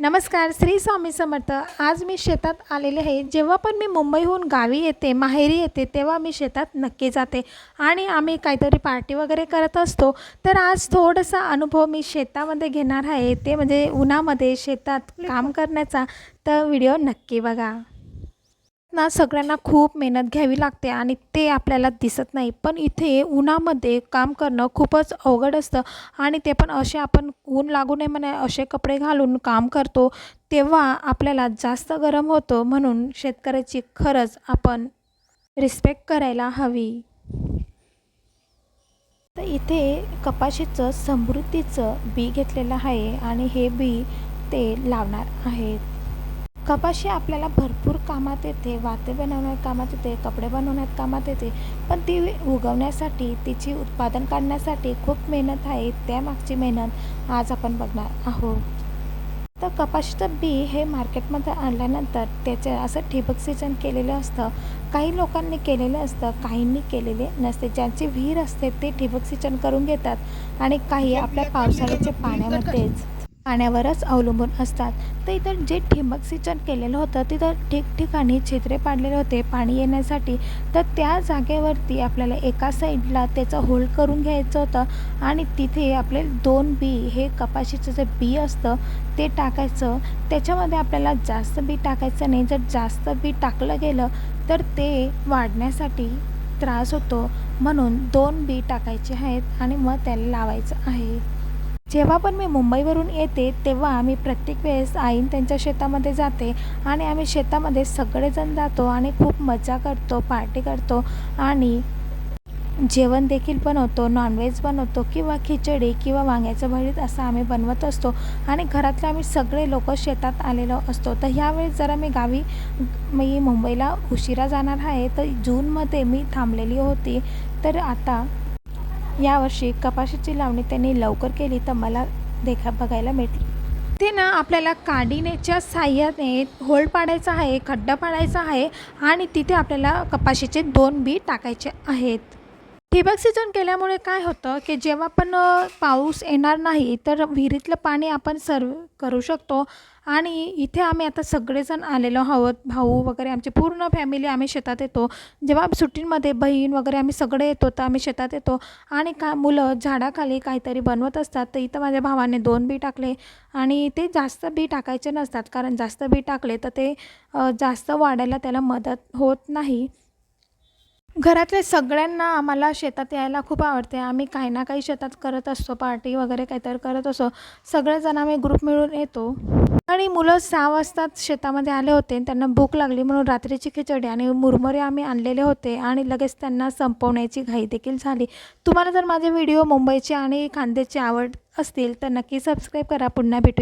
नमस्कार श्री स्वामी समर्थ. आज मी शेतात आलेले आहे. जेव्हा पण मी मुंबईहून गावी येते माहेरी येते तेव्हा मी शेतात नक्की जाते. आणि आम्ही काहीतरी पार्टी वगैरे करत असतो. तर आज थोडासा अनुभव मी शेतामध्ये घेणार आहे. ते म्हणजे उन्हामध्ये शेतात काम करण्याचा तर व्हिडिओ नक्की बघा. ना सगळ्यांना खूप मेहनत घ्यावी लागते आणि ते आपल्याला दिसत नाही. पण इथे उन्हामध्ये काम करणं खूपच अवघड असतं आणि ते पण असे आपण ऊन लागू नये म्हणे असे कपडे घालून काम करतो तेव्हा आपल्याला जास्त गरम होतं म्हणून शेतकऱ्याची खरंच आपण रिस्पेक्ट करायला हवी. तर इथे कपाशीचं समृद्धीचं बी घेतलेलं आहे आणि हे बी ते लावणार आहेत. कपाशी आपल्याला भरपूर कामात येते वाते बनवण्यात कामात येते कपडे बनवण्यात कामात येते पण ती उगवण्यासाठी तिची उत्पादन काढण्यासाठी खूप मेहनत आहे त्यामागची मेहनत आज आपण बघणार आहोत. तर कपाशीचं बी हे मार्केटमध्ये आणल्यानंतर त्याचं असं ठिबक सिंचन केलेलं असतं. काही लोकांनी केलेलं असतं काहींनी केलेले नसते. ज्यांची विहीर असते ते ठिबक सिंचन करून घेतात आणि काही आपल्या पावसाळ्याच्या पाण्यामध्येच पाण्यावरच अवलंबून असतात. तर इथं जे ठिबक सिंचन केलेलं होतं तिथं ठिकठिकाणी छिद्रे पाडलेले होते पाणी येण्यासाठी. तर त्या जागेवरती आपल्याला एका साईडला त्याचं होल्ड करून घ्यायचं होतं आणि तिथे आपले दोन बी हे कपाशीचं जे बी असतं ते टाकायचं. त्याच्यामध्ये आपल्याला जास्त बी टाकायचं नाही. जर जास्त बी टाकलं गेलं तर ते वाढण्यासाठी त्रास होतो. म्हणून दोन बी टाकायचे आहेत आणि मग त्याला लावायचं आहे. जेव्हा पण मी मुंबईवरून येते तेव्हा आम्ही प्रत्येक वेळेस आईन त्यांच्या शेतामध्ये जाते आणि आम्ही शेतामध्ये सगळेजण जातो आणि खूप मजा करतो पार्टी करतो आणि जेवण देखील बनवतो नॉनव्हेज बनवतो किंवा खिचडी किंवा वांग्याचं भरीत असं आम्ही बनवत असतो आणि घरातले आम्ही सगळे लोक शेतात आलेलो असतो. तर ह्यावेळेस जरा मी गावी मी मुंबईला उशिरा जाणार आहे. तर जूनमध्ये मी थांबलेली होती. तर आता यावर्षी कपाशीची लावणी त्यांनी लवकर केली तर मला देखा बघायला मिळते ते ना आपल्याला काडीनेच्या साह्याने होल पाडायचा आहे खड्डा पाडायचा आहे आणि तिथे आपल्याला कपाशीचे दोन बी टाकायचे आहेत. ठिबक सिंचन केल्यामुळे काय होतं की जेव्हा पण पाऊस येणार नाही तर विहिरीतलं पाणी आपण सर्व करू शकतो. आणि इथे आम्ही आता सगळेजण आलेलो आहोत भाऊ वगैरे आमची पूर्ण फॅमिली आम्ही शेतात येतो. जेव्हा सुट्टींमध्ये बहीण वगैरे आम्ही सगळे येतो तर आम्ही शेतात येतो. आणि का मुलं झाडाखाली काहीतरी बनवत असतात तर इथं माझ्या भावाने दोन बी टाकले. आणि ते जास्त बी टाकायचे नसतात कारण जास्त बी टाकले तर ते जास्त वाढायला त्याला मदत होत नाही. घरातल्या सगळ्यांना आम्हाला शेतात यायला खूप आवडते. आम्ही काही ना काही शेतात करत असतो पार्टी वगैरे काहीतरी करत असतो सगळेजण आम्ही ग्रुप मिळून येतो. आणि मुलं सहा वाजताच शेतामध्ये आले होते त्यांना भूक लागली म्हणून रात्रीची खिचडी आणि मुरमुरे आम्ही आणलेले होते आणि लगेच त्यांना संपवण्याची घाई देखील झाली. तुम्हाला जर माझे व्हिडिओ मुंबईचे आणि खांद्याची आवड असतील तर नक्की सबस्क्राईब करा. पुन्हा भेटू.